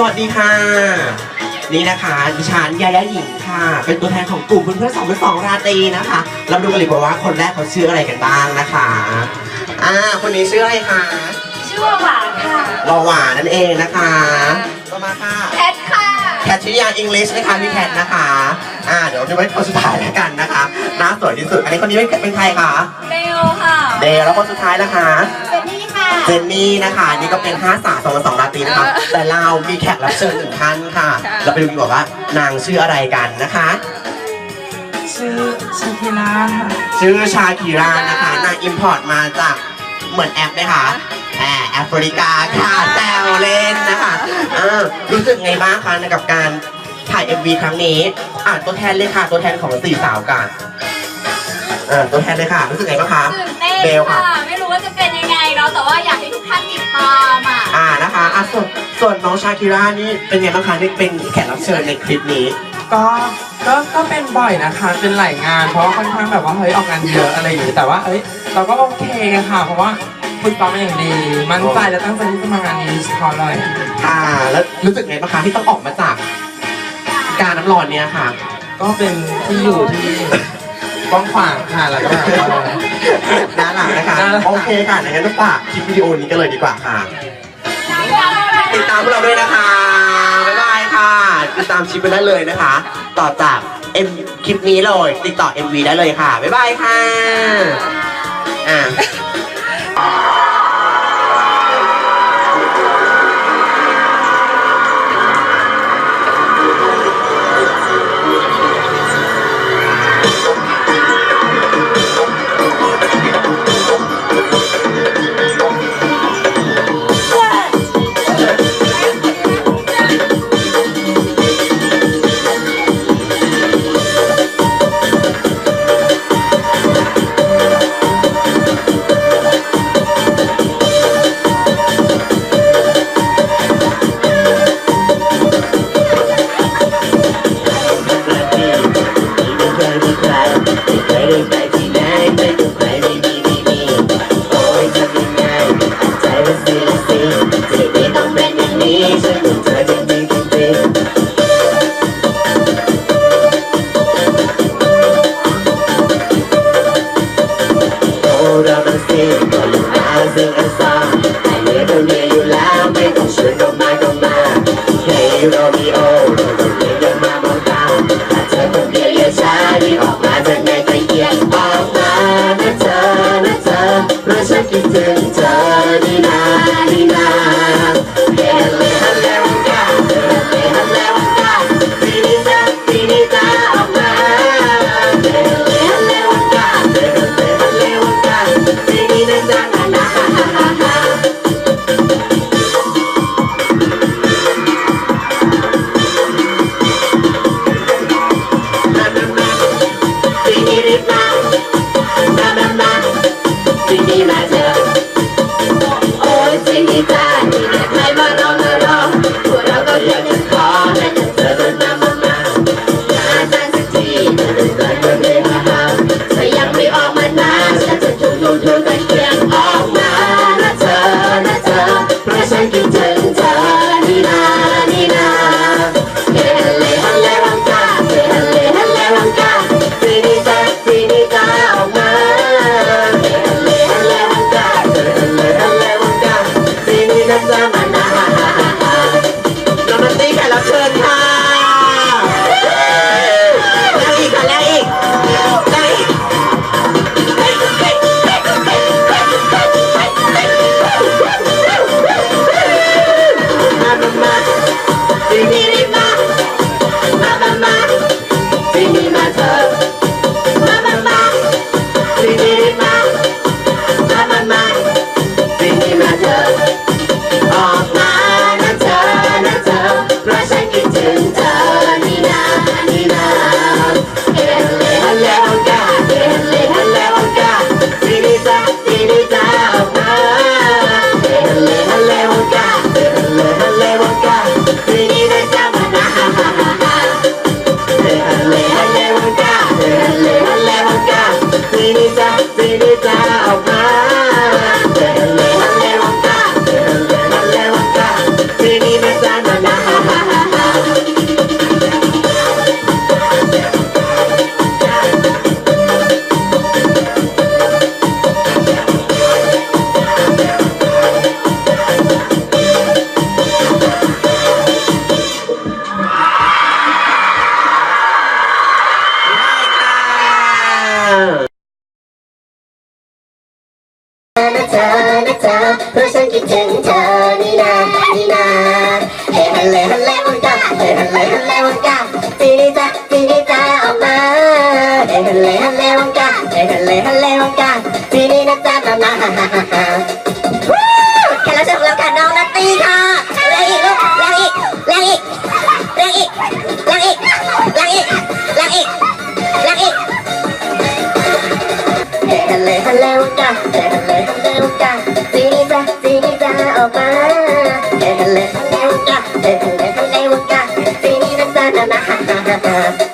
สวัสดีค่ะ นี่นะคะดิฉันยายาหญิงค่ะ เป็นตัวแทนของกลุ่มเพื่อนๆสองเป็นสองราตรีนะคะเราดูกันเลยดีกว่าว่าคนแรกเขาชื่ออะไรกันบ้างนะคะอ่าคนนี้ชื่ออะไรคะชื่อว่าหวานค่ะวาหวานนั่นเองนะคะต่อมาค่ะแพทค่ะแคทชิยาอังกฤษนะคะพี่แคทนะคะอ่าเดี๋ยวจะไว้คนสุดท้ายแล้วกันนะคะหน้าสวยที่สุด อันนี้คนนี้เป็นเป็นใครคะเบลค่ะเดย์แล้วคนสุดท้ายนะคะเจนนี่ค่ะ เจนนี่นะคะนี่ก็เป็นห้าสาวสองสองราตรีนะคะแต่เรามีแขกรับเชิญหนึ่งท่านค่ะ เราไปดูดีกว่าว่านางชื่ออะไรกันนะคะ ชื่อชาคิราค่ะ ชื่อชาคิรานะคะนางอิมพอร์ตมาจากเหมือนแอปไหมคะแอบแอฟริกาค่ะแซวเล่นนะคะเออรู้สึกไงบ้างคะกับการถ่าย MV ครั้งนี้ อะตัวแทนเลยค่ะ ตัวแทนของสี่สาวกันเออตัวแทนเลยค่ะ รู้สึกไงบ้างคะตื่น เต้นเบลค่ะค่ะ ไม่รู้ว่าจะเป็นยังไงเนาะแต่ว่าอยากให้ทุกท่านติดตามอะอ่านะคะอะส่วนส่วนน้องชาคิรานี่เป็นไงบ้างคะนี่เป็นแขกรับเชิญในคลิปนี้ ก็ก็ก็เป็นบ่อยนะคะ เป็นหลายงาน เพราะว่าค่อนข้างแบบว่าเฮ้ยออกงานเยอะอะไรอย่างงี้แต่ว่าเอ้ยเราก็โอเคค่ะ เพราะว่าฝึกซ้อมมาอย่างดี มั่นใจและตั้งใจที่จะมางานนี้เฉพาะเลยค่ะแล้วรู้สึกไงบ้างคะที่ต้องออกมาจาก การน้ำร้อนเนี่ยค่ะ ก็เป็นที่อยู่ที่ กว้างขวางค่ะแล้วก็แบบเออน่ารักนะคะน่ารักโอเคค่ะงั้นก็ฝากคลิปวิดีโอนี้กันเลยดีกว่าค่ะ ติดตามพวกเราด้วยนะคะ บ๊ายบายค่ะ ติดตามคลิปไปได้เลยนะคะ ต่อจากเอ็มคลิปนี้เลย ติดต่อ MV ได้เลยค่ะ บ๊ายบายค่ะ อ่า โร น้องนัตตี้แขกรับเชิญค่ะแล้วอีกค่ะแล้วอีกแล้วอีกมามามาดีดีดีมามามามาดีดีมาเธอมามามาดีดีดีมา เธอนะเธอเพราะฉันคิดถึงเธอนี่นานี่นาเฮ้ฮัลเลฮัลเลวันกาเฮ้ฮัลเลฮัลเลวันกาที เลวกาเฮ้ฮัลเลฮัลเลวกาซีนี่จ้าซีนี่จ้าออกมาเฮ้ฮัลเลฮัลเลวกาเฮ้ฮัลเลฮัลเลวกาซีนี่นะจ้านะนะฮ่าฮ่าฮ่าฮ่า